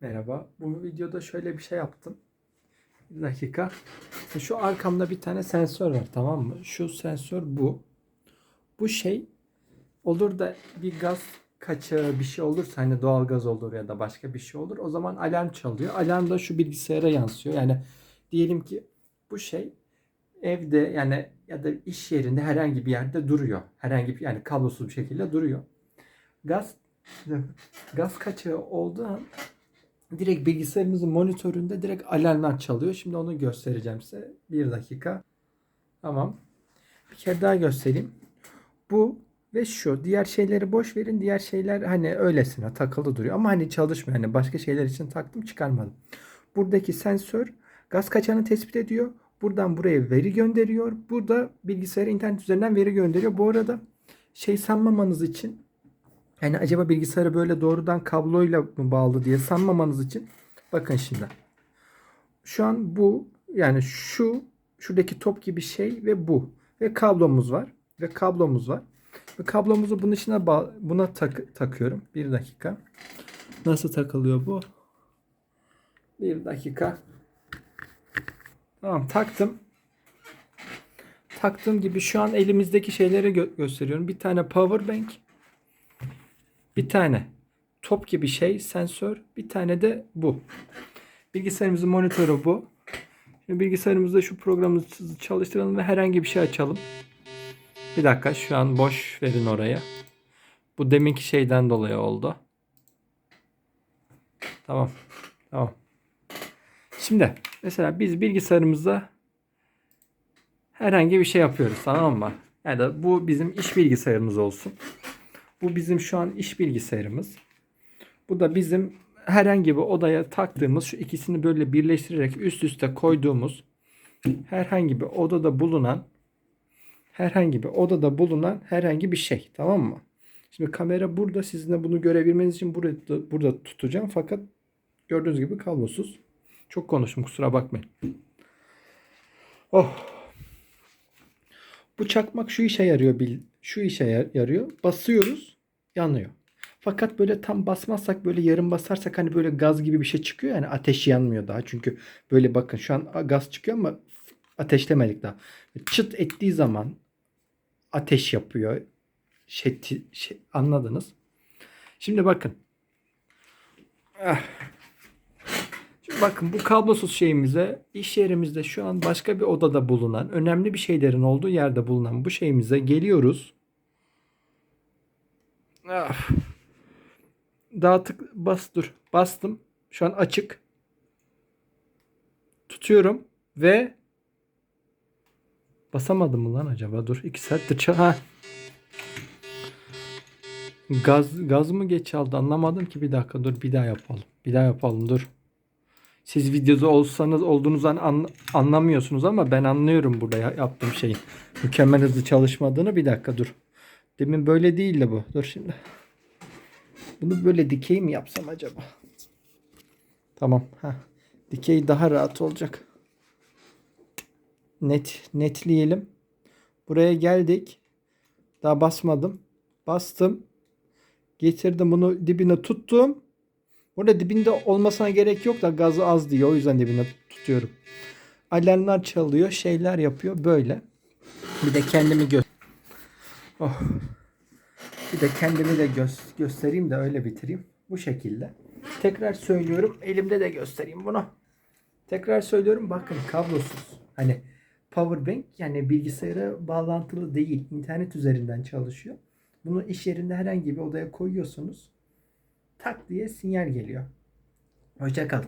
Merhaba. Bu videoda şöyle bir şey yaptım. Bir dakika. Şu arkamda bir tane sensör var tamam mı? Şu sensör bu. Bu şey olur da bir gaz kaçağı bir şey olursa hani doğal gaz olur ya da başka bir şey olur. O zaman alarm çalıyor. Alarm da şu bilgisayara yansıyor. Yani diyelim ki bu şey evde yani ya da iş yerinde herhangi bir yerde duruyor. Herhangi bir yani kablosuz bir şekilde duruyor. Gaz gaz kaçağı olduğu an direkt bilgisayarımızın monitöründe direkt alarmlar çalıyor. Şimdi onu göstereceğim size. Bir dakika. Tamam. Bir kere daha göstereyim. Bu ve şu. Diğer şeyleri boş verin. Diğer şeyler hani öylesine takılı duruyor. Ama hani çalışmıyor. Hani başka şeyler için taktım çıkarmadım. Buradaki sensör gaz kaçağını tespit ediyor. Buradan buraya veri gönderiyor. Burada bilgisayara internet üzerinden veri gönderiyor. Bu arada şey sanmamanız için yani acaba bilgisayara böyle doğrudan kabloyla mı bağlı diye sanmamanız için bakın şimdi. Şu an bu yani şu şuradaki top gibi şey ve bu ve kablomuz var ve kablomuz var. Ve kablomuzu bunun içine buna tak takıyorum. Bir dakika. Nasıl takılıyor bu? Bir dakika. Tamam taktım. Taktığım gibi şu an elimizdeki şeyleri gö- gösteriyorum. Bir tane power bank. Bir tane top gibi şey sensör. Bir tane de bu. Bilgisayarımızın monitörü bu. Şimdi bilgisayarımızda şu programımızı çalıştıralım ve herhangi bir şey açalım. Bir dakika şu an boş verin oraya. Bu deminki şeyden dolayı oldu. Tamam. Tamam. Şimdi mesela biz bilgisayarımızda herhangi bir şey yapıyoruz tamam mı? Ya da bu bizim iş bilgisayarımız olsun. Bu bizim şu an iş bilgisayarımız. Bu da bizim herhangi bir odaya taktığımız şu ikisini böyle birleştirerek üst üste koyduğumuz herhangi bir odada bulunan herhangi bir odada bulunan herhangi bir şey. Tamam mı? Şimdi kamera burada. Sizin de bunu görebilmeniz için burada, burada tutacağım. Fakat gördüğünüz gibi kablosuz. Çok konuştum kusura bakmayın. Oh. Bu çakmak şu işe yarıyor. bil- Şu işe yar- yarıyor. Basıyoruz yanıyor. Fakat böyle tam basmazsak böyle yarım basarsak hani böyle gaz gibi bir şey çıkıyor yani ateş yanmıyor daha. Çünkü böyle bakın şu an gaz çıkıyor ama ateşlemedik daha. Çıt ettiği zaman ateş yapıyor. Şey, şey- anladınız. Şimdi bakın. Ah. Şimdi bakın bu kablosuz şeyimize iş yerimizde şu an başka bir odada bulunan önemli bir şeylerin olduğu yerde bulunan bu şeyimize geliyoruz. Ah. Dağıtık bas dur. Bastım. Şu an açık. Tutuyorum ve basamadım mı lan acaba? Dur 2 saattir çal. Ha. Gaz gaz mı geç aldı anlamadım ki bir dakika dur bir daha yapalım. Bir daha yapalım dur. Siz videoda olsanız olduğunuzdan an- anlamıyorsunuz ama ben anlıyorum burada ya- yaptığım şeyin. Mükemmel hızlı çalışmadığını bir dakika dur. Demin böyle değildi bu. Dur şimdi. Bunu böyle dikey mi yapsam acaba? Tamam. Ha. Dikey daha rahat olacak. Net netleyelim. Buraya geldik. Daha basmadım. Bastım. Getirdim bunu dibine tuttum. Burada dibinde olmasına gerek yok da gazı az diyor. O yüzden dibine tutuyorum. Alarmlar çalıyor. Şeyler yapıyor. Böyle. Bir de kendimi gö Oh. Bir de kendimi de gö- göstereyim de öyle bitireyim. Bu şekilde. Tekrar söylüyorum. Elimde de göstereyim bunu. Tekrar söylüyorum. Bakın kablosuz. Hani power bank yani bilgisayara bağlantılı değil. internet üzerinden çalışıyor. Bunu iş yerinde herhangi bir odaya koyuyorsunuz. Tak diye sinyal geliyor. Hoşça kalın.